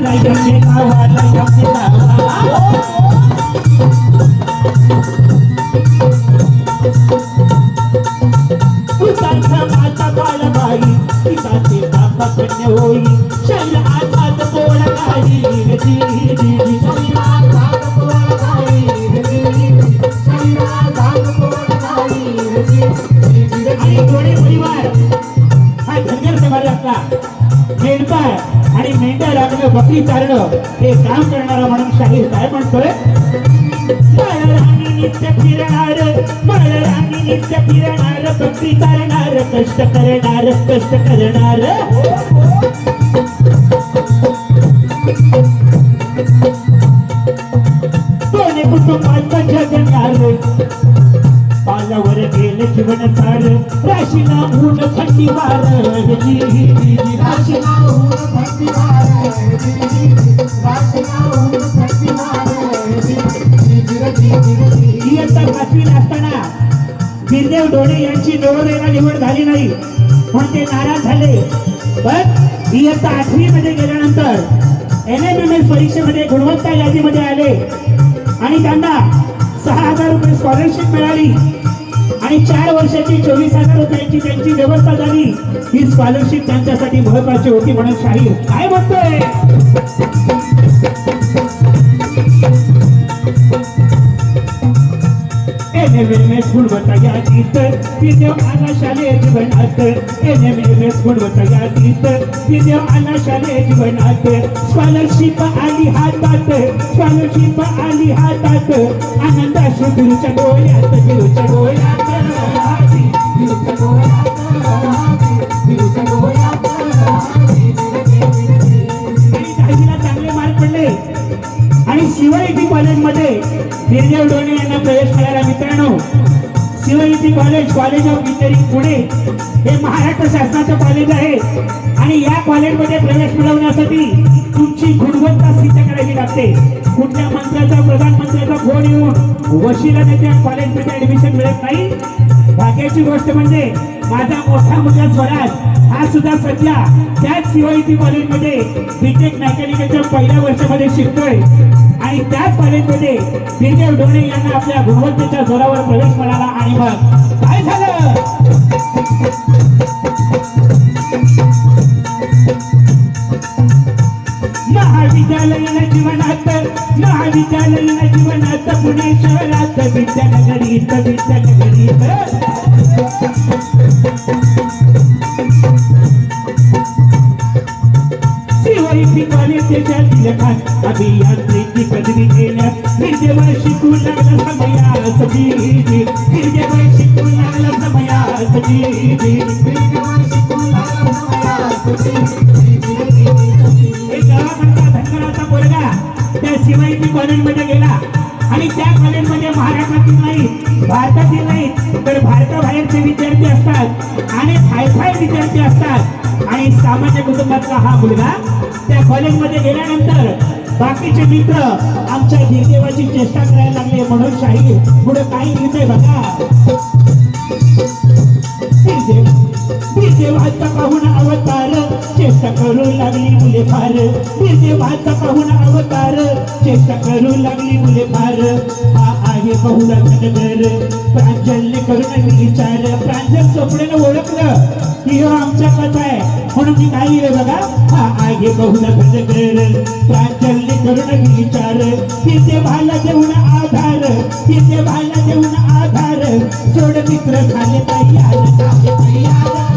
Like a your power, light up your power. बकरी चारणं हे काम करणारा म्हणून शाहीर काय म्हणतोय नित्य फिरणार मळराणी नित्य फिरणार बकरी चालणार कष्ट करणार कष्ट करणार. दोन्ही कुटुंबाचं जगणार पालावर गेले जीवन सार राशीला ऊन थंडी वार जी जी जी राशीला निवड झाली नाही. म्हणून ते नाराज झाले. पण इयत्ता आठवी मध्ये गेल्यानंतर एन एम एम एस परीक्षेमध्ये गुणवत्ता यादीमध्ये आले. आणि त्यांना सहा हजार रुपये स्कॉलरशिप मिळाली. आणि चार वर्षाची चोवीस हजार रुपयांची त्यांची व्यवस्था झाली. ही स्कॉलरशिप त्यांच्यासाठी महत्वाची होती म्हणून शाहीर काय म्हणतोय? एनएमएमएस गुणवत्ता यादीत विद्या आला शालेय जीवनात. एनएमएमएस गुणवत्ता यादीत विद्या आला शालेय जीवनात. स्कॉलरशिप आली हातात. स्कॉलरशिप आली हातात. आनंद अश्रू गुरुच्या डोळ्यात गुरुच्या डोळ्यात कॉलेज ऑफ इंजिनिअरिंग पुणे हे महाराष्ट्र शासनाचं कॉलेज आहे. आणि या कॉलेजमध्ये प्रवेश मिळवण्यासाठी तुमची गुणवत्ता सिद्ध करावी लागते. कुठल्या मंत्र्याचा प्रधानमंत्र्याचा फोन येऊन वशिला त्या कॉलेजमध्ये ऍडमिशन मिळत नाही? भाग्याची गोष्ट म्हणजे माझा मोठा मुलगा स्वराज हा सुद्धा सध्या त्याच सीओईटी कॉलेजमध्ये बीटेक मेकॅनिकलच्या पहिल्या वर्षामध्ये शिकतोय. आणि त्याच कॉलेजमध्ये बिरदेव डोणे यांना आपल्या गुणवत्तेच्या जोरावर प्रवेश मिळाला आणि मग काय महाविद्यालयीन जीवनात महाविद्यालयीन जीवनात पुणे शहरात विद्यानगरीत विद्यानगरीत. शिवाईची कॉलेजमध्ये गेला. आणि त्या कॉलेजमध्ये महाराष्ट्रातील नाही भारतातील नाही तर भारताबाहेरचे विद्यार्थी असतात आणि हायफाय विद्यार्थी असतात. आणि सामान्य कुटुंबातला हा मुलगा त्या कॉलेजमध्ये गेल्यानंतर बाकीचे मित्र आमच्या देवाची चेष्टा करायला लागले म्हणून शाही पुढे काही लिहितंय बघा. देवाचा पाहून अवतार चेष्टा करू लागली मुले फार देवाचा पाहून अवतार चेष्टा करू लागली मुले फार आहे बहुला घनगर प्रांजलने करून विचार. प्रांजल चोपडेनं ओळखलं. की हो आमच्या कथा आहे. म्हणून मी काय लिहिलं बघा. हा आहे बहुला घनगर प्रांजलने करून विचार. तिथे भाला देऊन आधार. तिथे भाला देऊन आधार. सोड मित्र झाले तयार झाले तयार.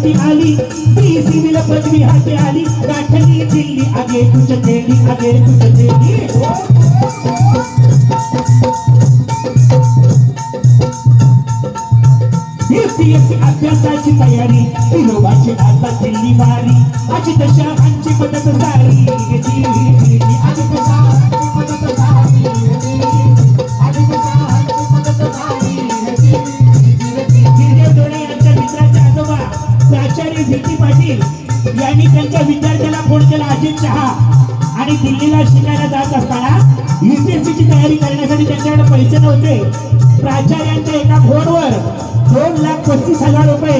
हाती आली. ती सिविल पदवी हाती आली. गाठली दिल्ली आगे. तुझ देली आगे. तुझ देली युपीएससी अभ्यासाची तयारी. विनोबाची आता दिल्ली वारी. अशी दशा आमची पदक सारी आज कसा? प्राचार्य भीती पाटील यांनी त्यांच्या विद्यार्थ्याला फोन केला अजित शहा आणि दिल्लीला शिकायला जात असताना युपीएससीची तयारी करण्यासाठी त्यांच्याकडे पैसे नव्हते. प्राचार्यांच्या एका फोनवर दोन लाख पस्तीस हजार रुपये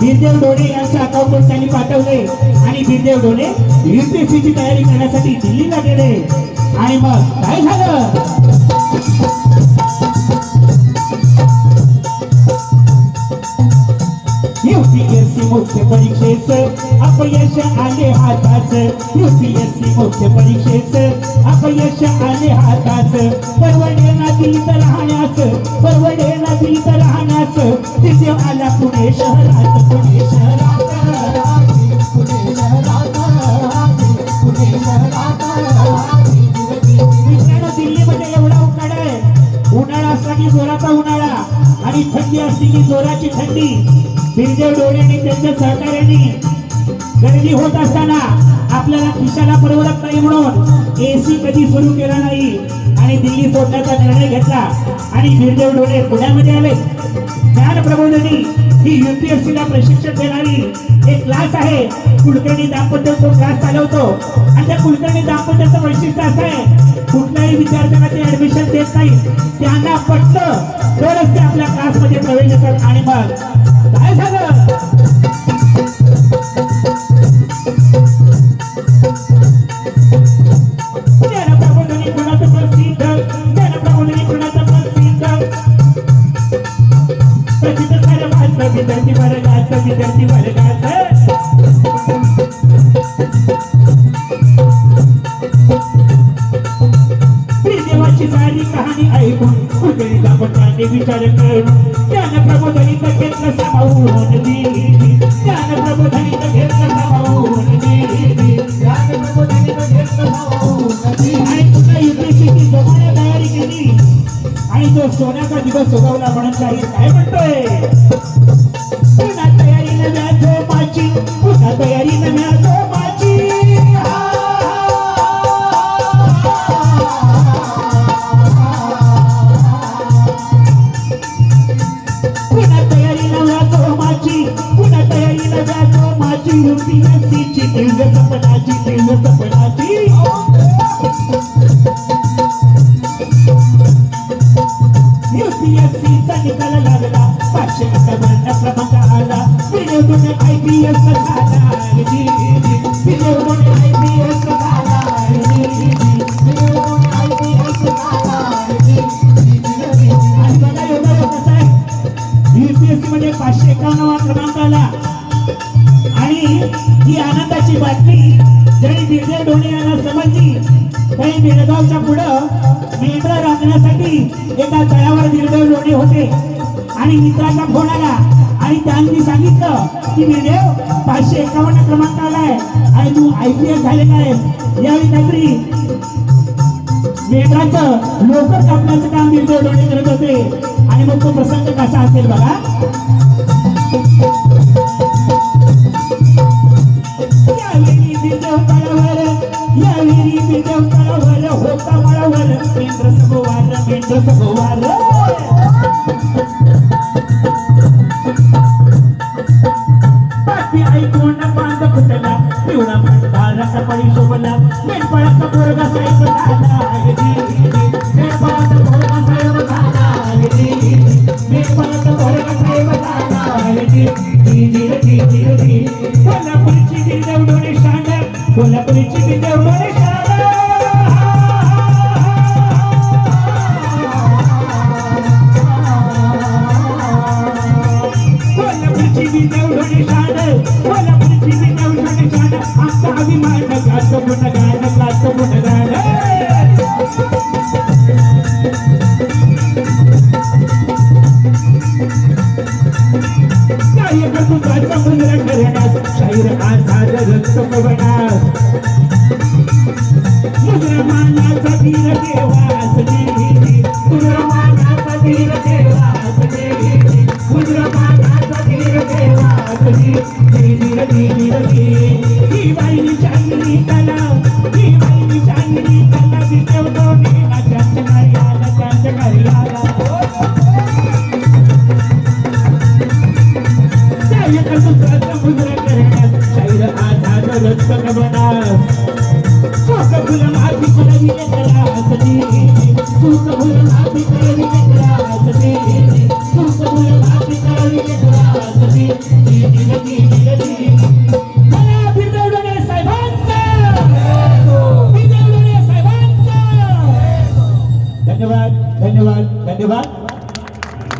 बिरदेव डोणे यांच्या अकाउंटवर त्यांनी पाठवले. आणि बिरदेव डोणे युपीएससीची तयारी करण्यासाठी दिल्लीला गेले. आणि मग काय झालं? परीक्षेच अपयश आले हातात युपीएससी मुख्य परीक्षेच अपयश आले हाताच. परवडे ना दिली तर राहण्यास परवडे ना दिली तर राहण्यास तिथे आला पुणे शहरात पुणे शहरात. पुणे शहरात. की जोराचा उन्हाळा. आणि थंडी असली की जोराची थंडी. बिरदेव डोळ्यांनी त्यांच्या सहकार्याने गर्दी होत असताना आपल्याला खिशाला परवडत नाही म्हणून एसी कधी सुरू केला नाही आणि दिल्ली सोडण्याचा निर्णय घेतला. आणि बिरदेव डोळे पुण्यामध्ये आले. ज्ञान प्रबोधनी ही युपीएससी ला प्रशिक्षण देणारी एक क्लास आहे. कुलकर्णी दाम्पत्य तो क्लास चालवतो? आणि त्या कुलकर्णी दाम्पत्याचं वैशिष्ट्य असं आहे कुठल्याही विद्यार्थ्यांना ते ऍडमिशन देत नाही. त्यांना पटलं तरच ते आपल्या क्लासमध्ये प्रवेश देतात आणि मग. काय झालं ऐकून कुठेला विचार करून ज्ञान प्रबोधनीचं घेतलं सामावून दिली. ज्ञान प्रबोधनीचं घेतलं सामावून दिली. आणि पुन्हा युपीएससीची जोमाने तयारी केली. आणि तो सोन्याचा दिवस उगवला म्हणून काही काय म्हणतोय? सपनाची प्रेम सपनाची युपीएससीचा निकाल लागला. पाचशे अठ्ठावन्न क्रमांक आला. विनोदून आयपीएस झाला. विनोदून आयपीएस झाला. काही बेळगावच्या पुढं मेंढरा राखण्यासाठी एका तळावर निर्देव लोणे होते. आणि मित्राचा फोन आला. आणि त्यांनी सांगितलं की निर्देव पाचशे एकावन्न क्रमांक आलाय आणि तू आय पी एस यावेळी काहीतरी मेंढराचं लोकर कापण्याचं काम निर्देव लोणे करत होते. आणि मग तो प्रसंग कसा असेल बघा. ¡Gracias! मुद्रमानाचा वीर देवा Tu sabes la vida de mi corazón, tu sabes la vida de mi corazón.